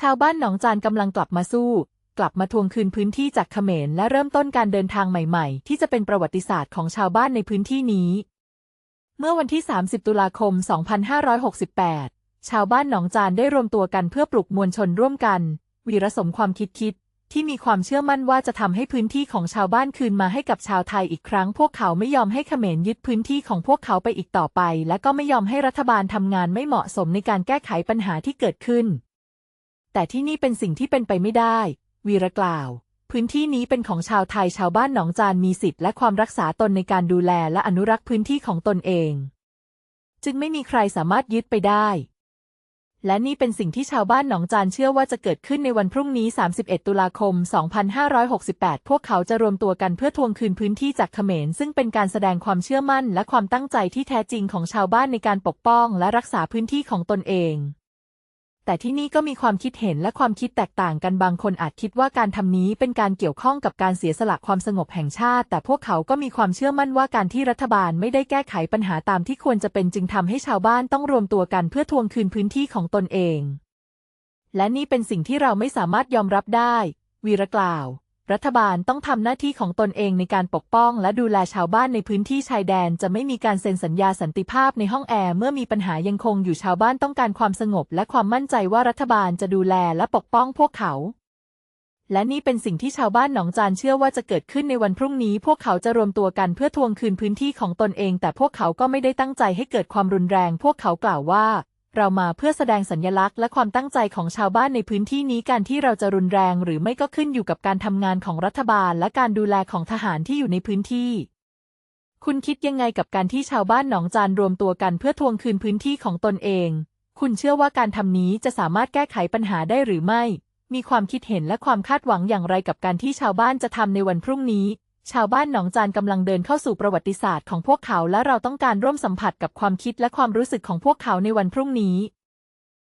ชาวบ้านหนองจานกำลังกลับมาสู้ กลับมาทวงคืนพื้นที่จากเขมรและเริ่มต้นการเดินทางใหม่ๆ ที่จะเป็นประวัติศาสตร์ของชาวบ้านในพื้นที่นี้ เมื่อวันที่ 30 ตุลาคม 2568 ชาวบ้านหนองจานได้รวมตัวกันเพื่อปลุกมวลชนร่วมกัน วีรสมความคิดคิดที่มีความเชื่อมั่นว่าจะทำให้พื้นที่ของชาวบ้านคืนมาให้กับชาวไทยอีกครั้ง พวกเขาไม่ยอมให้เขมรยึดพื้นที่ของพวกเขาไปอีกต่อไป และก็ไม่ยอมให้รัฐบาลทำงานไม่เหมาะสมในการแก้ไขปัญหาที่เกิดขึ้น แต่ที่นี่เป็นสิ่งที่เป็นไปไม่ได้ วีระกล่าว พื้นที่นี้เป็นของชาวไทยชาวบ้านหนองจานมีสิทธิ์และความรักษาตนในการดูแลและอนุรักษ์พื้นที่ของตนเอง จึงไม่มีใครสามารถยึดไปได้ และนี่เป็นสิ่งที่ชาวบ้านหนองจานเชื่อว่าจะเกิดขึ้นในวันพรุ่งนี้ 31 ตุลาคม 2568 พวกเขาจะรวมตัวกันเพื่อทวงคืนพื้นที่จากเขมร ซึ่งเป็นการแสดงความเชื่อมั่นและความตั้งใจที่แท้จริงของชาวบ้านในการปกป้อง และรักษาพื้นที่ของตนเอง แต่ที่นี่ก็มีความคิดเห็นและความคิดแตกต่างกันบางคนอาจคิดว่าการทำนี้เป็นการเกี่ยวข้องกับการเสียสละความสงบแห่งชาติ แต่พวกเขาก็มีความเชื่อมั่นว่าการที่รัฐบาลไม่ได้แก้ไขปัญหาตามที่ควรจะเป็นจึงทำให้ชาวบ้านต้องรวมตัวกันเพื่อทวงคืนพื้นที่ของตนเอง และนี่เป็นสิ่งที่เราไม่สามารถยอมรับได้ วีระกล่าว รัฐบาลต้องทำหน้าที่ของตนเองในการปกป้อง และดูแลชาวบ้านในพื้นที่ชายแดน จะไม่มีการเซ็นสัญญาสันติภาพในห้องแอร์เมื่อมีปัญหายังคงอยู่ชาวบ้านต้องการความสงบ และความมั่นใจว่ารัฐบาลจะดูแลและปกป้องพวกเขา และนี่เป็นสิ่งที่ชาวบ้านหนองจานเชื่อว่าจะเกิดขึ้นในวันพรุ่งนี้ พวกเขาจะรวมตัวกันเพื่อทวงคืนพื้นที่ของตนเอง แต่พวกเขาก็ไม่ได้ตั้งใจให้เกิดความรุนแรง พวกเขากล่าวว่า เรามาเพื่อแสดงสัญลักษณ์และความตั้งใจของชาวบ้านในพื้นที่นี้การที่เราจะรุนแรงหรือไม่ก็ขึ้นอยู่กับการทำงานของรัฐบาลและการดูแลของทหารที่อยู่ในพื้นที่ คุณคิดยังไงกับการที่ชาวบ้านหนองจานรวมตัวกันเพื่อทวงคืนพื้นที่ของตนเอง คุณเชื่อว่าการทำนี้จะสามารถแก้ไขปัญหาได้หรือไม่ มีความคิดเห็นและความคาดหวังอย่างไรกับการที่ชาวบ้านจะทำในวันพรุ่งนี้ ชาวบ้านหนองจานกำลังเดินเข้าสู่ประวัติศาสตร์ของพวกเขา และเราต้องการร่วมสัมผัสกับความคิดและความรู้สึกของพวกเขาในวันพรุ่งนี้